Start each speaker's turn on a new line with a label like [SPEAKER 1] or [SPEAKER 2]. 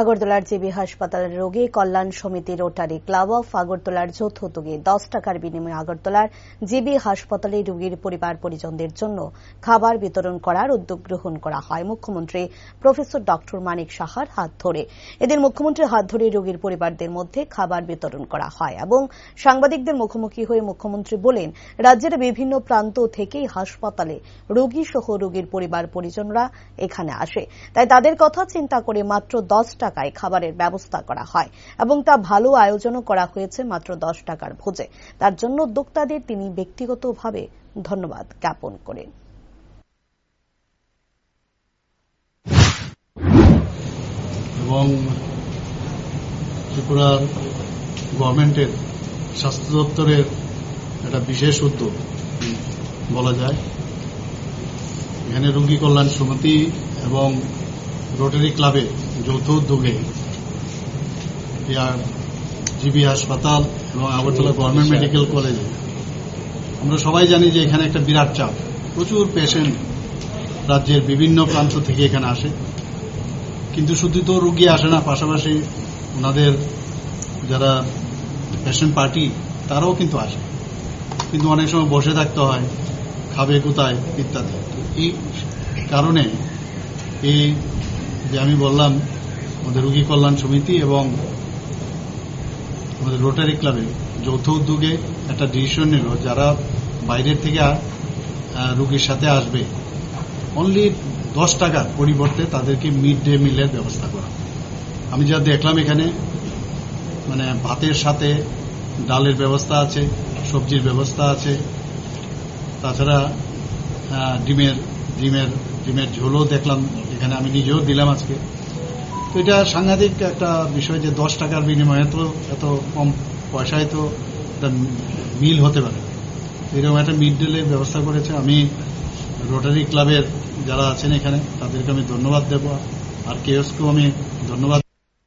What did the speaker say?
[SPEAKER 1] আগরতলার জিবি হাসপাতালের রোগী কল্যাণ সমিতি রোটারি ক্লাব অফ আগরতলার যৌথ উদ্যোগে দশ টাকার বিনিময়ে আগরতলার জিবি হাসপাতালে রোগীর পরিবার পরিজনদের জন্য খাবার বিতরণ করার উদ্যোগ গ্রহণ করা হয়। মুখ্যমন্ত্রী প্রফেসর ডক্টর মানিক সাহার হাত ধরে। এদিন মুখ্যমন্ত্রীর হাত ধরে রোগীর পরিবারদের মধ্যে খাবার বিতরণ করা হয় এবং সাংবাদিকদের মুখোমুখি হয়ে মুখ্যমন্ত্রী বলেন, রাজ্যের বিভিন্ন প্রান্ত থেকেই হাসপাতালে রোগী সহ রোগীর পরিবার পরিজনরা এখানে আসে। তাই তাদের কথা চিন্তা করে মাত্র দশ টাকায় খাবারের ব্যবস্থা করা হয় এবং তা ভালো আয়োজনও করা হয়েছে মাত্র দশ টাকার ভোজে। তার জন্য উদ্যোক্তাদের তিনি ব্যক্তিগতভাবে ধন্যবাদ জ্ঞাপন করেন।
[SPEAKER 2] এবং ত্রিপুরার গভর্নমেন্টের স্বাস্থ্য দপ্তরের একটা বিশেষ উদ্যোগ, বলা যায়। এখানে রোগী কল্যাণ সমিতি এবং রোটারি ক্লাবের যৌথ উদ্যোগে জিবি হাসপাতাল এবং আগরতলা গভর্নমেন্ট মেডিকেল কলেজে। আমরা সবাই জানি যে এখানে একটা বিরাট চাপ। প্রচুর পেশেন্ট রাজ্যের বিভিন্ন প্রান্ত থেকে এখানে আসে। কিন্তু শুধু তো রুগী আসে না, পাশাপাশি ওনাদের যারা পেশেন্ট পার্টি তারাও কিন্তু আসে। কিন্তু অনেক সময় বসে থাকতে হয়, খাবে কোথায়, ইত্যাদি। এই কারণে এই যে আমি বললাম আমাদের রুগী কল্যাণ সমিতি এবং আমাদের রোটারি ক্লাবে যৌথ উদ্যোগে একটা ডিসিশন নিল যারা বাইরের থেকে রুগীর সাথে আসবে অনলি দশ টাকার পরিবর্তে তাদেরকে মিড ডে মিলের ব্যবস্থা করা। আমি যা দেখলাম এখানে মানে ভাতের সাথে ডালের ব্যবস্থা আছে, সবজির ব্যবস্থা আছে, তাছাড়া ডিমের ডিমের ডিমের ঝোলও দেখলাম, এখানে আমি নিজেও দিলাম আজকে। এটা সাংঘাতিক একটা বিষয় যে দশ টাকার বিনিময়ে তো এত কম পয়সায় তো মিল হতে পারে। এরকম একটা মিড ডে ব্যবস্থা করেছে। আমি রোটারি ক্লাবের যারা আছেন এখানে, তাদেরকে আমি ধন্যবাদ দেব। আর কেএসকেও আমি ধন্যবাদ